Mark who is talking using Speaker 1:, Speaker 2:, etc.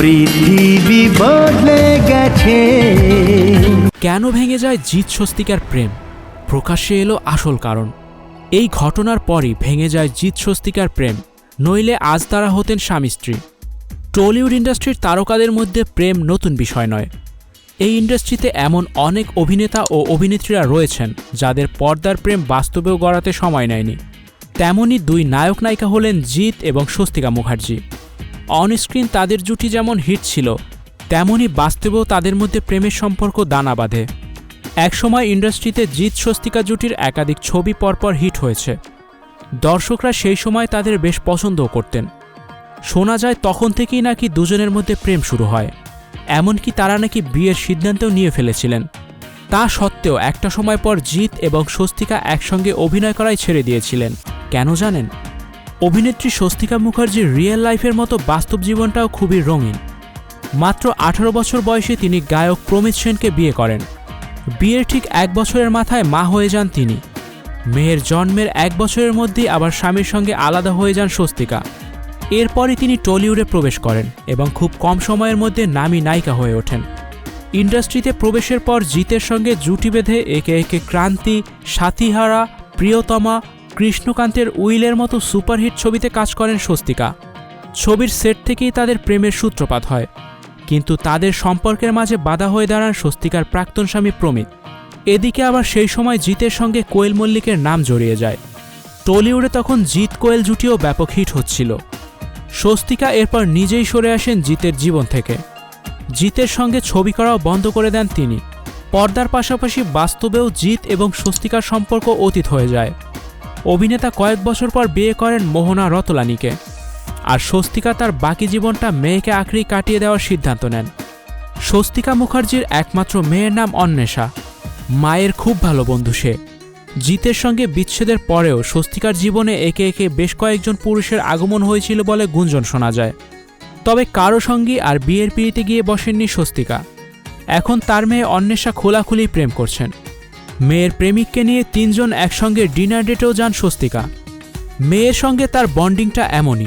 Speaker 1: পৃথিবী বদলে গেছে।
Speaker 2: কেন ভেঙে যায় জিৎ স্বস্তিকার প্রেম? প্রকাশ্যে এলো আসল কারণ। এই ঘটনার পরই ভেঙে যায় জিৎ স্বস্তিকার প্রেম, নইলে আজ তারা হতেন স্বামী স্ত্রী। টলিউড ইন্ডাস্ট্রির তারকাদের মধ্যে প্রেম নতুন বিষয় নয়। এই ইন্ডাস্ট্রিতে এমন অনেক অভিনেতা ও অভিনেত্রীরা রয়েছেন, যাদের পর্দার প্রেম বাস্তবেও গড়াতে সময় নেয়নি। তেমনই দুই নায়ক নায়িকা হলেন জিৎ এবং স্বস্তিকা মুখার্জি। অনস্ক্রিন তাদের জুটি যেমন হিট ছিল, তেমনই বাস্তবেও তাদের মধ্যে প্রেমের সম্পর্ক দানা বাঁধে। একসময় ইন্ডাস্ট্রিতে জিৎ স্বস্তিকা জুটির একাধিক ছবি পরপর হিট হয়েছে। দর্শকরা সেই সময় তাদের বেশ পছন্দও করতেন। শোনা যায় তখন থেকেই নাকি দুজনের মধ্যে প্রেম শুরু হয়। এমনকি তারা নাকি বিয়ের সিদ্ধান্তও নিয়ে ফেলেছিলেন। তা সত্ত্বেও একটা সময় পর জিৎ এবং স্বস্তিকা একসঙ্গে অভিনয় করাই ছেড়ে দিয়েছিলেন। কেন জানেন? অভিনেত্রী স্বস্তিকা মুখার্জির রিয়েল লাইফের মতো বাস্তব জীবনটাও খুবই রঙিন। মাত্র আঠারো বছর বয়সে তিনি গায়ক প্রমিত সেনকে বিয়ে করেন। বিয়ের ঠিক এক বছরের মাথায় মা হয়ে যান তিনি। মেয়ের জন্মের এক বছরের মধ্যেই আবার স্বামীর সঙ্গে আলাদা হয়ে যান স্বস্তিকা। এরপরই তিনি টলিউডে প্রবেশ করেন এবং খুব কম সময়ের মধ্যে নামী নায়িকা হয়ে ওঠেন। ইন্ডাস্ট্রিতে প্রবেশের পর জিতের সঙ্গে জুটি বেঁধে একে একে ক্রান্তি সাথীহারা প্রিয়তমা কৃষ্ণকান্তের উইলের মতো সুপারহিট ছবিতে কাজ করেন স্বস্তিকা। ছবির সেট থেকেই তাদের প্রেমের সূত্রপাত হয়। কিন্তু তাদের সম্পর্কের মাঝে বাধা হয়ে দাঁড়ান স্বস্তিকার প্রাক্তন স্বামী প্রমিত। এদিকে আবার সেই সময় জিতের সঙ্গে কোয়েল মল্লিকের নাম জড়িয়ে যায়। টলিউডে তখন জিত কোয়েল জুটিও ব্যাপক হিট হচ্ছিল। স্বস্তিকা এরপর নিজেই সরে আসেন জিতের জীবন থেকে। জিতের সঙ্গে ছবি করাও বন্ধ করে দেন তিনি। পর্দার পাশাপাশি বাস্তবেও জিত এবং স্বস্তিকার সম্পর্ক অতীত হয়ে যায়। অভিনেতা কয়েক বছর পর বিয়ে করেন মোহনা রতলানিকে। আর স্বস্তিকা তার বাকি জীবনটা মেয়েকে আঁকড়েই কাটিয়ে দেওয়ার সিদ্ধান্ত নেন। স্বস্তিকা মুখার্জির একমাত্র মেয়ের নাম অন্বেষা। মায়ের খুব ভালো বন্ধু সে। জিতের সঙ্গে বিচ্ছেদের পরেও স্বস্তিকার জীবনে একে একে বেশ কয়েকজন পুরুষের আগমন হয়েছিল বলে গুঞ্জন শোনা যায়। তবে কারও সঙ্গী আর বিয়ের পিড়িতে গিয়ে বসেননি স্বস্তিকা। এখন তার মেয়ে অন্বেষা খোলাখুলি প্রেম করছেন। মেয়ের প্রেমিককে নিয়ে তিনজন একসঙ্গে ডিনার ডেটেও যান স্বস্তিকা। মেয়ের সঙ্গে তার বন্ডিংটা এমনই।